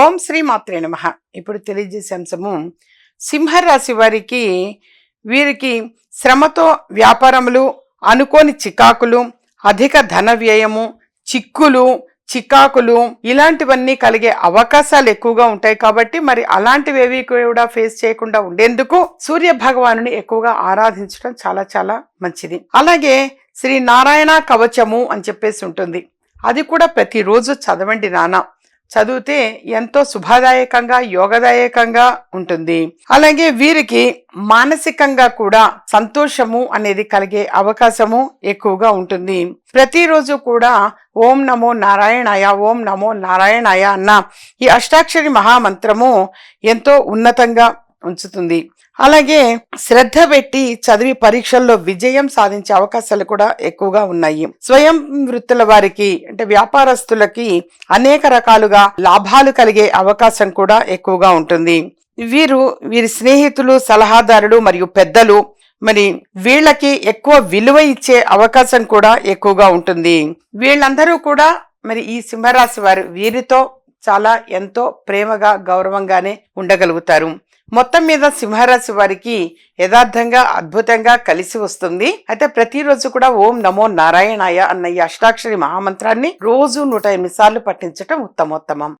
ఓం శ్రీ మాత్రే నమ. ఇప్పుడు తెలియజేసే అంశము సింహరాశి వారికి వీరికి శ్రమతో వ్యాపారములు అనుకోని చికాకులు అధిక ధన వ్యయము చిక్కులు చికాకులు ఇలాంటివన్నీ కలిగే అవకాశాలు ఎక్కువగా ఉంటాయి కాబట్టి మరి అలాంటివేవి కూడా ఫేస్ చేయకుండా ఉండేందుకు సూర్య భగవానుని ఎక్కువగా ఆరాధించడం చాలా చాలా మంచిది. అలాగే శ్రీ నారాయణ కవచము అని చెప్పేసి ఉంటుంది. అది కూడా ప్రతిరోజు చదవండి నానా. చదివితే ఎంతో శుభదాయకంగా యోగదాయకంగా ఉంటుంది. అలాగే వీరికి మానసికంగా కూడా సంతోషము అనేది కలిగే అవకాశము ఎక్కువగా ఉంటుంది. ప్రతిరోజు కూడా ఓం నమో నారాయణాయ ఓం నమో నారాయణాయ అన్న ఈ అష్టాక్షరి మహామంత్రము ఎంతో ఉన్నతంగా ఉంచుతుంది. అలాగే శ్రద్ధ పెట్టి చదివి పరీక్షల్లో విజయం సాధించే అవకాశాలు కూడా ఎక్కువగా ఉన్నాయి. స్వయం వృత్తుల వారికి అంటే వ్యాపారస్తులకి అనేక రకాలుగా లాభాలు కలిగే అవకాశం కూడా ఎక్కువగా ఉంటుంది. వీరు వీరి స్నేహితులు సలహాదారులు మరియు పెద్దలు మరి వీళ్ళకి ఎక్కువ విలువ ఇచ్చే అవకాశం కూడా ఎక్కువగా ఉంటుంది. వీళ్ళందరూ కూడా మరి ఈ సింహరాశి వారు వీరితో చాలా ఎంతో ప్రేమగా గౌరవంగానే ఉండగలుగుతారు. మొత్తం మీద సింహరాశి వారికి యథార్థంగా అద్భుతంగా కలిసి వస్తుంది. అయితే ప్రతిరోజు కూడా ఓం నమో నారాయణాయ అన్న ఈ అష్టాక్షరి మహామంత్రాన్ని రోజు నూట ఎనిమిది సార్లు పఠించటం ఉత్తమోత్తమం.